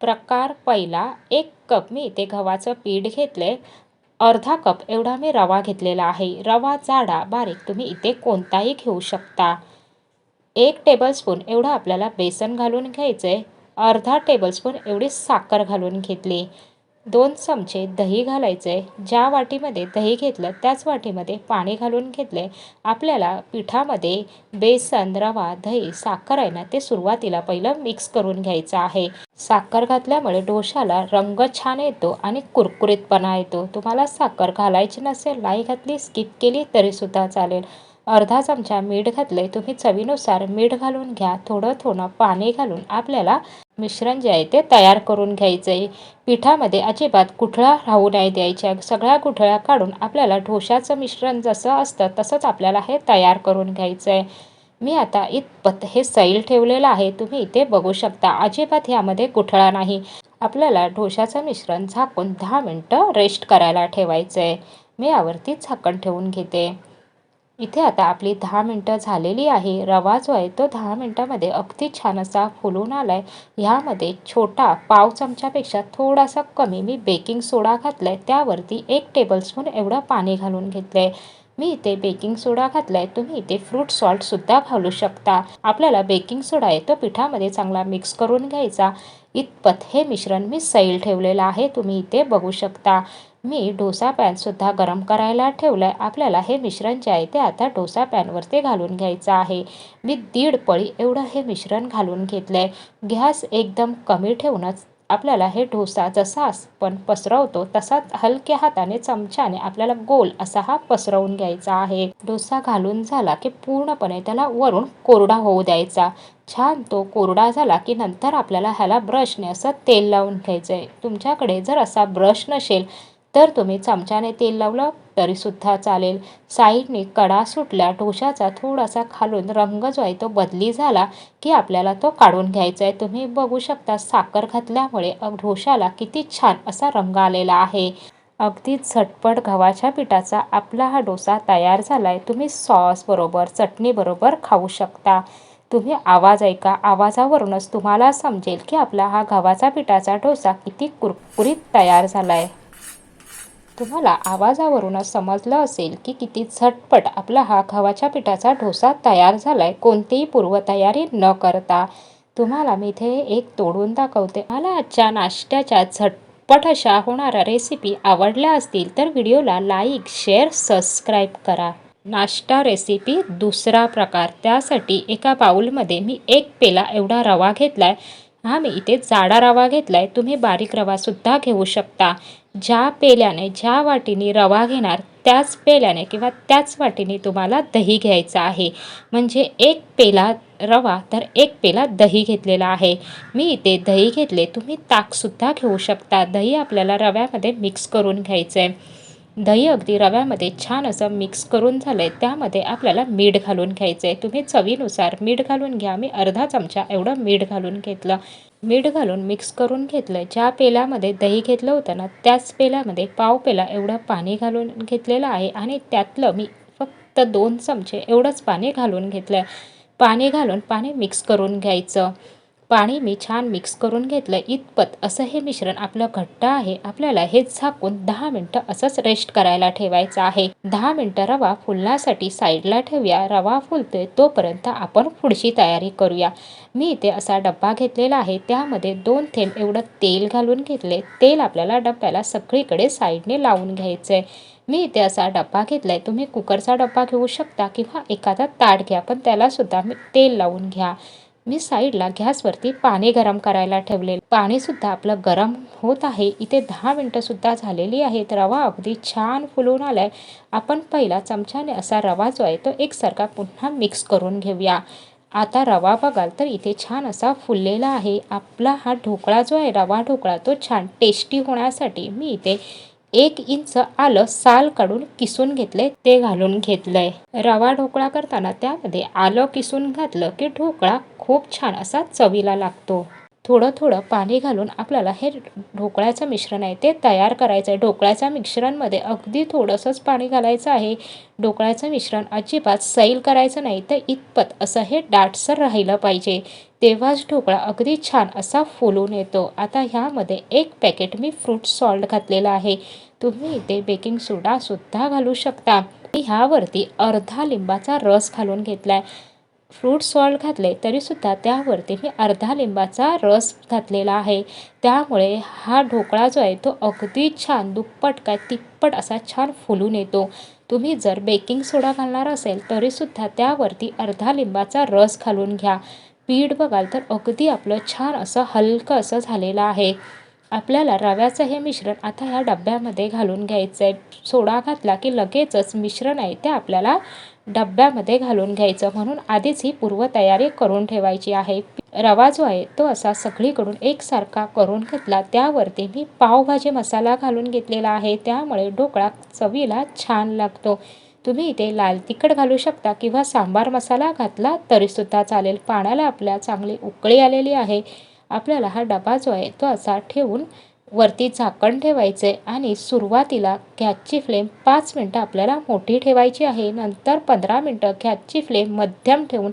प्रकार पहिला एक कप मी इथे गव्हाचं पीठ घेतले अर्धा कप एवढा मी रवा घेतलेला आहे. रवा जाडा बारीक तुम्ही इथे कोणताही घेऊ शकता. एक टेबलस्पून एवढं आपल्याला बेसन घालून घ्यायचं आहे अर्धा टेबलस्पून एवढी साखर घालून घेतली. दोन चमचे दही घालायचे. ज्या वाटीमध्ये दही घेतलं त्याच वाटीमध्ये पाणी घालून घेतले. आपल्याला पिठामध्ये बेसन रवा दही साखर आहे ना ते सुरुवातीला पहिलं मिक्स करून घ्यायचं आहे. साखर घातल्यामुळे डोशाला रंग छान येतो आणि कुरकुरीतपणा येतो. तुम्हाला साखर घालायची नसेल नाही घातली स्किप केली तरीसुद्धा चालेल. अर्धा चमचा मीठ घातले तुम्ही चवीनुसार मीठ घालून घ्या. थोडं थोडं पाणी घालून आपल्याला मिश्रण जे आहे ते तयार करून घ्यायचं आहे पिठामध्ये अजिबात कुठळा राहू नाही द्यायच्या. सगळ्या कुठळ्या काढून आपल्याला ढोशाचं मिश्रण जसं असतं तसंच आपल्याला हे तयार करून घ्यायचं आहे मी आता इतपत हे सैल ठेवलेलं आहे. तुम्ही इथे बघू शकता. अजिबात ह्यामध्ये कुठळा नाही. आपल्याला ढोशाचं मिश्रण झाकून दहा मिनटं रेस्ट करायला ठेवायचं आहे मी यावरती झाकण ठेवून घेते. इथे आता आपली दहा मिनटं झालेली आहे. रवा जो आहे तो दहा मिनटामध्ये अगदी छान असा फुलून आला आहे ह्यामध्ये छोटा पाव चमच्यापेक्षा थोडासा कमी मी बेकिंग सोडा घातला आहे त्यावरती एक टेबलस्पून एवढं पाणी घालून घेतलं आहे मी इथे बेकिंग सोडा घातला आहे तुम्ही इथे फ्रूट सॉल्टसुद्धा घालू शकता. आपल्याला बेकिंग सोडा आहे तो पिठामध्ये चांगला मिक्स करून घ्यायचा. इतपत हे मिश्रण मी सैल ठेवलेलं आहे. तुम्ही इथे बघू शकता. मी डोसा पॅनसुद्धा गरम करायला ठेवलं आहे आपल्याला हे मिश्रण जे आहे ते आता डोसा पॅनवरती घालून घ्यायचं आहे. मी दीड पळी एवढं हे मिश्रण घालून घेतलं आहे गॅस एकदम कमी ठेवूनच आपल्याला हे डोसा जसा आपण पसरवतो तसाच हलक्या हाताने चमच्याने आपल्याला गोल असा हा पसरवून घ्यायचा आहे. डोसा घालून झाला की पूर्णपणे त्याला वरून कोरडा होऊ द्यायचा. छान तो कोरडा झाला की नंतर आपल्याला ह्याला ब्रशने असं तेल लावून घ्यायचं आहे तुमच्याकडे जर असा ब्रश नसेल तर तुम्ही चमच्याने तेल लावलं तरीसुद्धा चालेल. साईडने कडा सुटल्या डोशाचा थोडासा खालून रंग जो आहे तो बदली झाला की आपल्याला तो काढून घ्यायचा आहे. तुम्ही बघू शकता साखर घातल्यामुळे ढोशाला किती छान असा रंग आलेला आहे. अगदी झटपट गव्हाच्या पिठाचा आपला हा डोसा तयार झाला आहे तुम्ही सॉसबरोबर चटणीबरोबर खाऊ शकता. तुम्ही आवाज ऐका. आवाजावरूनच तुम्हाला समजेल की आपला हा गव्हाचा पिठाचा डोसा किती कुरकुरीत तयार झाला आहे तुम्हाला आवाजावरूनच समजलं असेल की किती झटपट आपला हा खवाच्या पिठाचा डोसा तयार झाला आहे कोणतीही पूर्वतयारी न करता. तुम्हाला मी इथे एक तोडून दाखवते. मला आजच्या नाश्त्याच्या झटपट अशा होणाऱ्या रेसिपी आवडल्या असतील तर व्हिडिओला लाईक शेअर सबस्क्राईब करा. नाश्ता रेसिपी दुसरा प्रकार. त्यासाठी एका बाऊलमध्ये मी एक पेला एवढा रवा घेतला आहे हा मी इथे जाडा रवा घेतला आहे तुम्ही बारीक रवासुद्धा घेऊ शकता. ज्या पेल्याने ज्या वाटीने रवा घेणार त्याच पेल्याने किंवा त्याच वाटीने तुम्हाला दही घ्यायचं आहे. म्हणजे एक पेला रवा तर एक पेला दही घेतलेला आहे. मी इथे दही घेतले तुम्ही ताकसुद्धा घेऊ शकता. दही आपल्याला रव्यामध्ये मिक्स करून घ्यायचं आहे दही अगदी रव्यामध्ये छान असं मिक्स करून झालं आहे त्यामध्ये आपल्याला मीठ घालून घ्यायचं आहे तुम्ही चवीनुसार मीठ घालून घ्या. मी अर्धा चमचा एवढं मीठ घालून घेतलं. मीठ घालून मिक्स करून घेतलं ज्या पेल्यामध्ये दही घेतलं होतं ना त्याच पेल्यामध्ये पाव पेला एवढं पाणी घालून घेतलेलं आहे आणि त्यातलं मी फक्त दोन चमचे एवढंच पाणी घालून घेतलं पाणी घालून पाणी मिक्स करून घ्यायचं. पाणी मी छान मिक्स करून घेतलं इतपत असं हे मिश्रण आपलं घट्ट आहे. आपल्याला हे झाकून दहा मिनटं असंच रेस्ट करायला ठेवायचं आहे. दहा मिनटं रवा फुलण्यासाठी साईडला ठेवूया. रवा फुलतोय तोपर्यंत आपण पुढची तयारी करूया. मी इथे असा डब्बा घेतलेला आहे. त्यामध्ये दोन थेंब एवढं तेल घालून घेतले. तेल आपल्याला डब्याला सगळीकडे साईडने लावून घ्यायचं आहे मी इथे असा डब्बा घेतला आहे तुम्ही कुकरचा डब्बा घेऊ शकता किंवा एखादा ताट घ्या पण त्यालासुद्धा मी तेल लावून घ्या. मी साईडला गॅसवरती पाणी गरम करायला ठेवले पाणीसुद्धा आपलं गरम होत आहे. इथे दहा मिनटंसुद्धा झालेली आहेत. रवा अगदी छान फुलून आला आहे आपण पहिला चमच्याने असा रवा जो आहे तो एकसारखा पुन्हा मिक्स करून घेऊया. आता रवा बघाल तर इथे छान असा फुललेला आहे. आपला हा ढोकळा जो आहे रवा ढोकळा तो छान टेस्टी होण्यासाठी मी इथे एक इंच आलं साल काढून किसून घेतले ते घालून घेतलंय. रवा ढोकळा करताना त्यामध्ये आलं किसून घातलं की ढोकळा खूप छान असा चवीला लागतो. थोडं थोडं पाणी घालून आपल्याला हे ढोकळ्याचं मिश्रण आहे ते तयार करायचं आहे. ढोकळ्याच्या मिश्रणमध्ये अगदी थोडंसंच पाणी घालायचं आहे. ढोकळ्याचं मिश्रण अजिबात सैल करायचं नाही तर इतपत असं हे दाटसर राहिलं पाहिजे. तेव्हाच ढोकळा अगदी छान असा फुलून येतो. आता ह्यामध्ये एक पॅकेट मी फ्रूट सॉल्ट घातलेलं आहे. तुम्ही इथे बेकिंग सोडासुद्धा घालू शकता. ह्यावरती अर्धा लिंबाचा रस घालून घेतला आहे फ्रूट सॉल्ट घातले तरीसुद्धा त्यावरती मी अर्धा लिंबाचा रस घातलेला आहे. त्यामुळे हा ढोकळा जो आहे तो अगदी छान दुप्पट काय तिप्पट असा छान फुलून येतो. तुम्ही जर बेकिंग सोडा घालणार असेल तरीसुद्धा त्यावरती अर्धा लिंबाचा रस घालून घ्या. पीठ बघाल तर अगदी आपलं छान असं हलकं असं झालेलं आहे. आपल्याला रव्याचं हे मिश्रण आता ह्या डब्यामध्ये घालून घ्यायचं आहे सोडा घातला की लगेचच मिश्रण आहे ते आपल्याला डब्यामध्ये घालून घ्यायचं. म्हणून आधीच ही पूर्वतयारी करून ठेवायची आहे. रवा जो आहे तो असा सगळीकडून एकसारखा करून घेतला. त्यावरती मी पावभाजी मसाला घालून घेतलेला आहे. त्यामुळे ढोकळा चवीला छान लागतो. तुम्ही इथे लाल तिखट घालू शकता किंवा सांबार मसाला घातला तरीसुद्धा चालेल. पाण्याला आपल्या चांगली उकळी आलेली आहे. आपल्याला हा डबा जो आहे तो असा ठेवून वरती झाकण ठेवायचं आहे आणि सुरुवातीला गॅसची फ्लेम पाच मिनटं आपल्याला मोठी ठेवायची आहे. नंतर पंधरा मिनटं गॅसची फ्लेम मध्यम ठेवून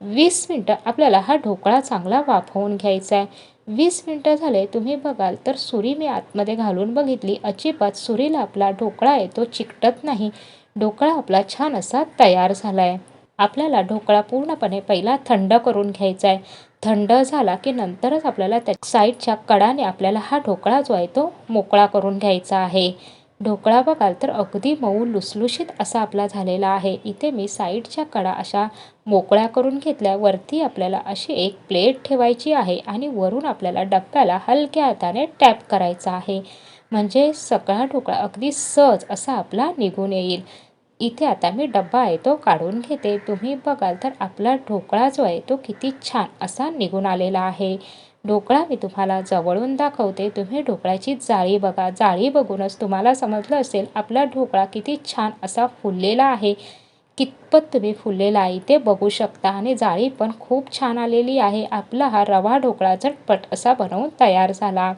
वीस मिनटं आपल्याला हा ढोकळा चांगला वाफवून घ्यायचा आहे वीस मिनटं झाले तुम्ही बघाल तर सुरी मी आतमध्ये घालून बघितली. अजिबात सुरीला आपला ढोकळा आहे तो चिकटत नाही. ढोकळा आपला छान असा तयार झाला आहे आपल्याला ढोकळा पूर्णपणे पहिला थंड करून घ्यायचा आहे थंड झाला की नंतरच आपल्याला त्या साईडच्या कडाने आपल्याला हा ढोकळा जो आहे तो मोकळा करून घ्यायचा आहे. ढोकळा बघाल तर अगदी मऊ लुसलुशीत असा आपला झालेला आहे. इथे मी साईडच्या कडा अशा मोकळ्या करून घेतल्या. वरती आपल्याला अशी एक प्लेट ठेवायची आहे आणि वरून आपल्याला डब्याला हलक्या हाताने टॅप करायचा आहे. म्हणजे सगळा ढोकळा अगदी सहज असा आपला निघून येईल. इथे आता मी डब्बा आहे तो काढून घेते. तुम्ही बघाल तर आपला ढोकळा जो आहे तो किती छान असा निघून आलेला आहे. ढोकळा मी तुम्हाला जवळून दाखवते. तुम्ही ढोकळ्याची जाळी बघा. जाळी बघूनच तुम्हाला समजलं असेल आपला ढोकळा किती छान असा फुललेला आहे. कितपत तुम्ही फुललेला आहे ते बघू शकता. आणि जाळी पण खूप छान आलेली आहे. आपला हा रवा ढोकळा झटपट असा बनवून तयार झाला.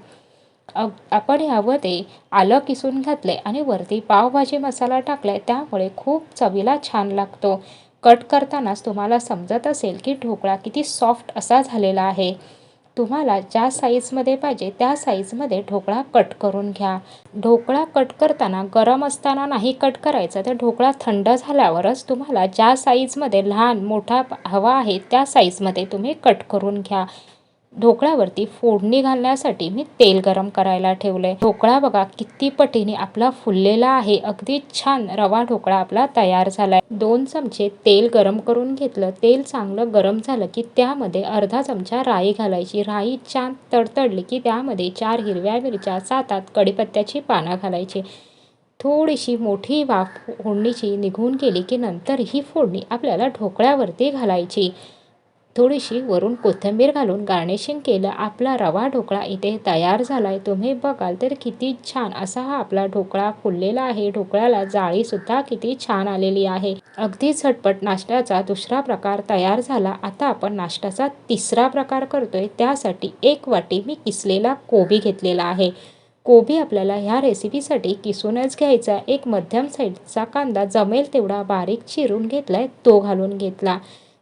आपण यामध्ये आलं किसून घातले आणि वरती पावभाजी मसाला टाकलाय त्यामुळे खूप चवीला छान लागतो. कट करतानाच तुम्हाला समजत असेल की ढोकळा किती सॉफ्ट असा झालेला आहे. तुम्हाला ज्या साईजमध्ये पाहिजे त्या साईजमध्ये ढोकळा कट करून घ्या. ढोकळा कट करताना गरम असताना नाही कट करायचा तर ढोकळा थंड झाल्यावरच तुम्हाला ज्या साईजमध्ये लहान मोठा हवा आहे त्या साईजमध्ये तुम्ही कट करून घ्या. ढोकळ्यावरती फोडणी घालण्यासाठी मी तेल गरम करायला ठेवलंय. ढोकळा बघा किती पटीने आपला फुललेला आहे. अगदी छान रवा ढोकळा आपला तयार झालाय. दोन चमचे तेल गरम करून घेतलं. तेल चांगलं गरम झालं की त्यामध्ये अर्धा चमचा राई घालायची. राई छान तडतडली की त्यामध्ये चार हिरव्या मिरच्या सात कडीपत्त्याची पानं घालायची. थोडीशी मोठी वाफ फोडणीची निघून गेली की नंतर ही फोडणी आपल्याला ढोकळ्यावरती घालायची. थोडीशी वरून कोथिंबीर घालून गार्निशिंग केलं. आपला रवा ढोकळा इथे तयार झाला आहे तुम्ही बघाल तर किती छान असा हा आपला ढोकळा फुललेला आहे. ढोकळ्याला जाळीसुद्धा किती छान आलेली आहे. अगदी झटपट नाश्त्याचा दुसरा प्रकार तयार झाला. आता आपण नाश्त्याचा तिसरा प्रकार करतोय. त्यासाठी एक वाटी मी किसलेला कोबी घेतलेला आहे. कोबी आपल्याला ह्या रेसिपीसाठी किसूनच घ्यायचा एक मध्यम साईजचा कांदा जमेल तेवढा बारीक चिरून घेतलाय. तो घालून घेतला.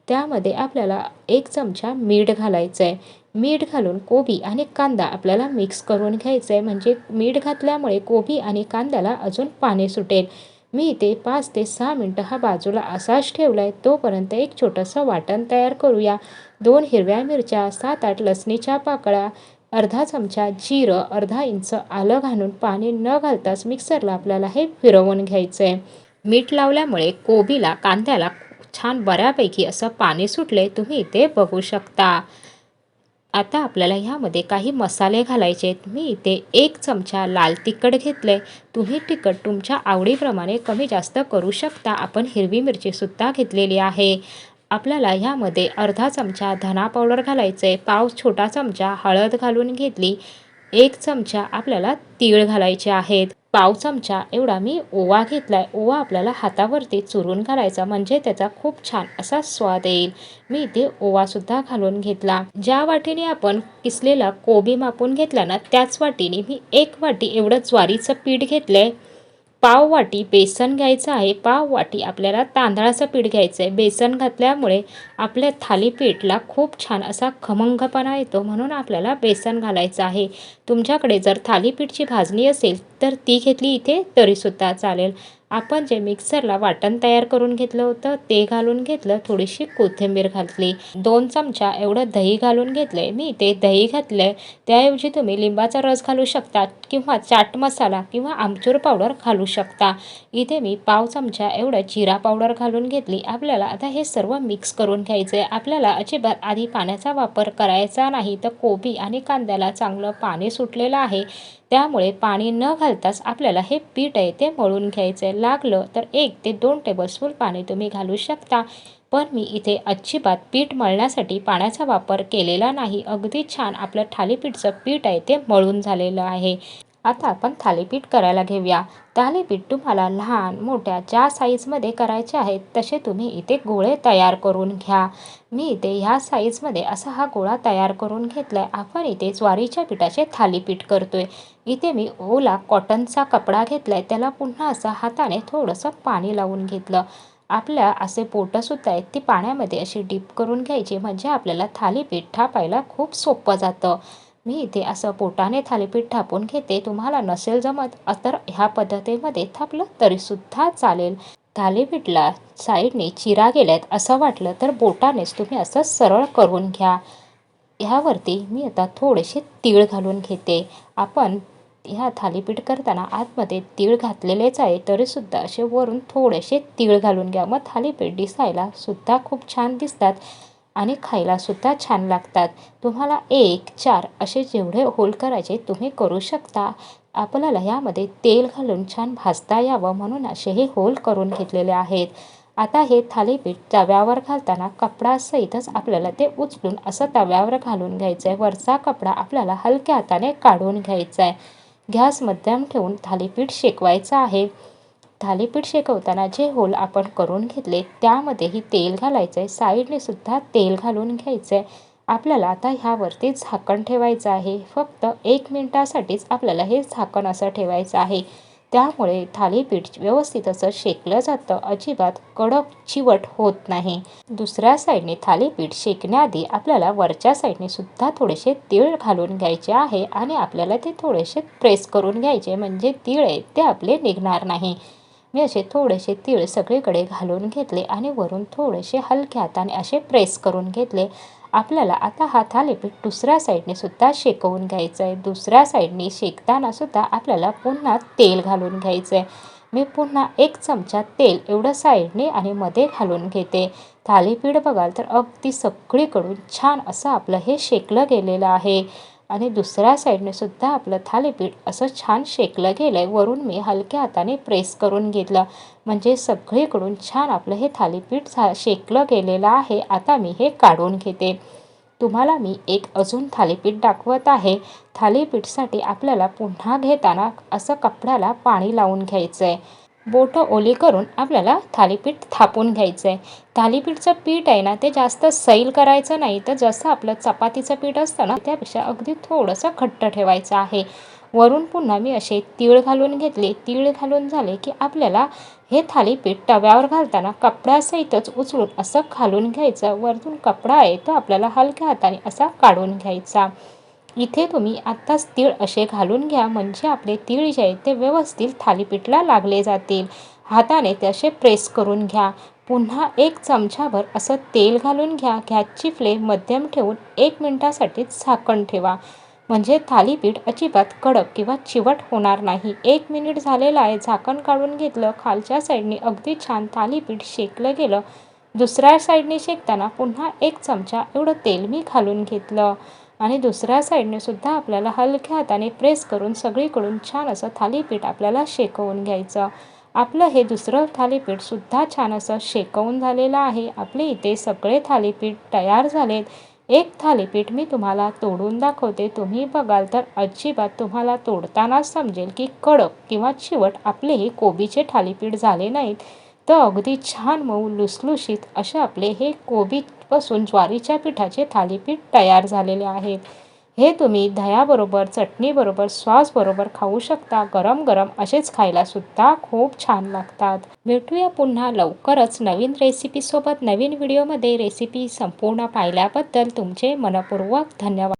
त्यामध्ये आपल्याला एक चमचा मीठ घालायचं आहे मीठ घालून कोबी आणि कांदा आपल्याला मिक्स करून घ्यायचं आहे म्हणजे मीठ घातल्यामुळे कोबी आणि कांद्याला अजून पाणी सुटेल. मी इथे पाच ते सहा मिनटं हा बाजूला असाच ठेवला आहे तोपर्यंत एक छोटंसं वाटण तयार करूया. दोन हिरव्या मिरच्या सात आठ लसणीच्या पाकळ्या अर्धा चमचा जिरं अर्धा इंच आलं घालून पाणी न घालताच मिक्सरला आपल्याला हे फिरवून घ्यायचं आहे मीठ लावल्यामुळे कोबीला कांद्याला छान बऱ्यापैकी असं पाणी सुटले तुम्ही इथे बघू शकता. आता आपल्याला ह्यामध्ये काही मसाले घालायचे आहेत. मी इथे एक चमचा लाल तिखट घेतले. तुम्ही तिखट तुमच्या आवडीप्रमाणे कमी जास्त करू शकता. आपण हिरवी मिरचीसुद्धा घेतलेली आहे. आपल्याला ह्यामध्ये अर्धा चमचा धना पावडर घालायचं आहे पाव छोटा चमचा हळद घालून घेतली. एक चमचा आपल्याला तीळ घालायचे आहेत. पाव चमचा एवढा मी ओवा घेतला आहे ओवा आपल्याला हातावरती चुरून घालायचा म्हणजे त्याचा खूप छान असा स्वाद येईल. मी इथे ओवासुद्धा घालून घेतला. ज्या वाटीने आपण किसलेला कोबी मापून घेतला ना त्याच वाटीने मी एक वाटी एवढं ज्वारीचं पीठ घेतलं आहे पाव वाटी बेसन घ्यायचं आहे. पाव वाटी आपल्याला तांदळाचं पीठ घ्यायचं आहे बेसन घातल्यामुळे आपल्या थालीपीठला खूप छान असा खमंगपणा येतो. म्हणून आपल्याला बेसन घालायचं आहे. तुमच्याकडे जर थालीपीठची भाजणी असेल तर ती घेतली इथे तरीसुद्धा चालेल. आपण जे मिक्सरला वाटण तयार करून घेतलं होतं ते घालून घेतलं थोडीशी कोथिंबीर घातली. दोन चमचा एवढं दही घालून घेतलं मी. ते दही घातलं आहे त्याऐवजी तुम्ही लिंबाचा रस घालू शकता किंवा चाट मसाला किंवा आमचूर पावडर घालू शकता. इथे मी पाव चमचा एवढं जिरा पावडर घालून घेतली. आपल्याला आता हे सर्व मिक्स करून घ्यायचं आहे आपल्याला अजिबात आधी पाण्याचा वापर करायचा नाही. तर कोबी आणि कांद्याला चांगलं पाणी सुटलेलं आहे. त्यामुळे पाणी न घालताच आपल्याला हे पीठ आहे ते मळून घ्यायचं आहे लागलं तर एक ते दोन टेबलस्पून पाणी तुम्ही घालू शकता. पण मी इथे अजिबात पीठ मळण्यासाठी पाण्याचा वापर केलेला नाही. अगदी छान आपलं थालीपीठचं पीठ आहे ते मळून झालेलं आहे. आता आपण थालीपीठ करायला घेऊया. थालीपीठ तुम्हाला लहान मोठ्या ज्या साईजमध्ये करायचे आहेत तसे तुम्ही इथे गोळे तयार करून घ्या. मी इथे ह्या साईजमध्ये असा हा गोळा तयार करून घेतला आहे आपण इथे ज्वारीच्या पिठाचे थालीपीठ करतोय. इथे मी ओला कॉटनचा कपडा घेतला आहे त्याला पुन्हा असं हाताने थोडंसं पाणी लावून घेतलं. आपल्या असे पोटंसुद्धा आहेत ती पाण्यामध्ये अशी डीप करून घ्यायची. म्हणजे आपल्याला थालीपीठ थापायला खूप सोपं जातं. मी इथे असं पोटाने थालीपीठ थापून घेते तुम्हाला नसेल जमत तर ह्या पद्धतीमध्ये थापलं तरीसुद्धा चालेल. थालीपीठला साईडने चिरा गेल्यात असं वाटलं तर बोटानेच तुम्ही असं सरळ करून घ्या. ह्यावरती मी आता थोडेसे तीळ घालून घेते. आपण ह्या थालीपीठ करताना आतमध्ये तीळ घातलेलेच आहे तरीसुद्धा असे वरून थोडेसे तीळ घालून घ्या. मग थालीपीठ दिसायला सुद्धा खूप छान दिसतात. आणि खायलासुद्धा छान लागतात. तुम्हाला एक चार असे जेवढे होल करायचे तुम्ही करू शकता. आपल्याला यामध्ये तेल घालून छान भाजता यावं म्हणून असे हे होल करून घेतलेले आहेत. आता हे थालीपीठ तव्यावर घालताना कपडासहितच आपल्याला ते उचलून असं तव्यावर घालून घ्यायचं आहे वरचा कपडा आपल्याला हलक्या हाताने काढून घ्यायचा आहे गॅस मध्यम ठेवून थालीपीठ शेकवायचं आहे. थालीपीठ शेकवताना जे होल आपण करून घेतले त्यामध्येही तेल घालायचं आहे साईडने सुद्धा तेल घालून घ्यायचं आहे आपल्याला आता ह्यावरती झाकण ठेवायचं आहे. फक्त एक मिनटासाठीच आपल्याला हे झाकण असं ठेवायचं आहे. त्यामुळे थालीपीठ व्यवस्थित असं शेकलं जातं. अजिबात कडक चिवट होत नाही. दुसऱ्या साईडने थालीपीठ शेकण्याआधी आपल्याला वरच्या साईडने सुद्धा थोडेसे तीळ घालून घ्यायचे आहे आणि आपल्याला ते थोडेसे प्रेस करून घ्यायचे. म्हणजे तीळ आहे ते आपले निघणार नाही. मी असे थोडेसे तीळ सगळीकडे घालून घेतले आणि वरून थोडेसे हलक्या हाताने असे प्रेस करून घेतले. आपल्याला आता हा थालीपीठ दुसऱ्या साईडने सुद्धा शेकवून घ्यायचं आहे दुसऱ्या साईडने शेकताना सुद्धा आपल्याला पुन्हा तेल घालून घ्यायचं आहे मी पुन्हा एक चमचा तेल एवढं साईडने आणि मध्ये घालून घेते. थालीपीठ बघाल तर अगदी सगळीकडून छान असं आपलं हे शेकलं गेलेलं आहे. आणि दुसऱ्या साईडने सुद्धा आपलं थालीपीठ असं छान शेकलं गेलं आहे वरून मी हलक्या हाताने प्रेस करून घेतलं. म्हणजे सगळीकडून छान आपलं हे थालीपीठ झा शेकलं गेलेलं आहे. आता मी हे काढून घेते. तुम्हाला मी एक अजून थालीपीठ दाखवत आहे. थालीपीठसाठी आपल्याला पुन्हा घेताना असं कपड्याला पाणी लावून घ्यायचं आहे बोटं ओली करून आपल्याला थालीपीठ थापून घ्यायचं आहे थालीपीठचं पीठ आहे ना ते जास्त सैल करायचं नाही तर जसं आपलं चपातीचं पीठ असतं ना त्यापेक्षा अगदी थोडंसं घट्ट ठेवायचं आहे. वरून पुन्हा मी असे तीळ घालून घेतले. तीळ घालून झाले की आपल्याला हे थालीपीठ तव्यावर घालताना कपड्यासहितच उचलून असं घालून घ्यायचं. वरतून कपडा आहे तो आपल्याला हलक्या हाताने असा काढून घ्यायचा. इथे तुम्ही आत्ताच तीळ असे घालून घ्या. म्हणजे आपले तीळ जे आहेत ते व्यवस्थित थालीपीठला लागले जातील. हाताने ते असे प्रेस करून घ्या. पुन्हा एक चमचाभर असं तेल घालून घ्या. गॅसची फ्लेम मध्यम ठेवून एक मिनटासाठी झाकण ठेवा. म्हणजे थालीपीठ अजिबात कडक किंवा चिवट होणार नाही. एक मिनिट झालेलं आहे. झाकण काढून घेतलं. खालच्या साईडने अगदी छान थालीपीठ शेकलं गेलं. दुसऱ्या साईडने शेकताना पुन्हा एक चमचा एवढं तेल मी घालून घेतलं. आणि दुसऱ्या साईडने सुद्धा आपल्याला हलक्या हाताने प्रेस करून सगळीकडून छान असं थालीपीठ आपल्याला शेकवून घ्यायचं. आपलं हे दुसरं थालीपीठसुद्धा छान असं शेकवून झालेलं आहे. आपले इथे सगळे थालीपीठ तयार झालेत. एक थालीपीठ मी तुम्हाला तोडून दाखवते. तुम्ही बघाल तर अजिबात तुम्हाला तोडतानाच समजेल की कडक किंवा चिवट आपले हे कोबीचे थालीपीठ झाले नाहीत. तर अगदी छान मऊ लुसलुशीत असे आपले हे कोबी कोबीपासून ज्वारीच्या पिठाचे थालीपीठ तयार झालेले आहेत हे तुम्ही दह्याबरोबर चटणीबरोबर सॉसबरोबर खाऊ शकता. गरम गरम असेच खायला सुद्धा खूप छान लागतात. भेटूया पुन्हा लवकरच नवीन रेसिपीसोबत नवीन व्हिडिओमध्ये रेसिपी संपूर्ण पाहिल्याबद्दल तुमचे मनपूर्वक धन्यवाद.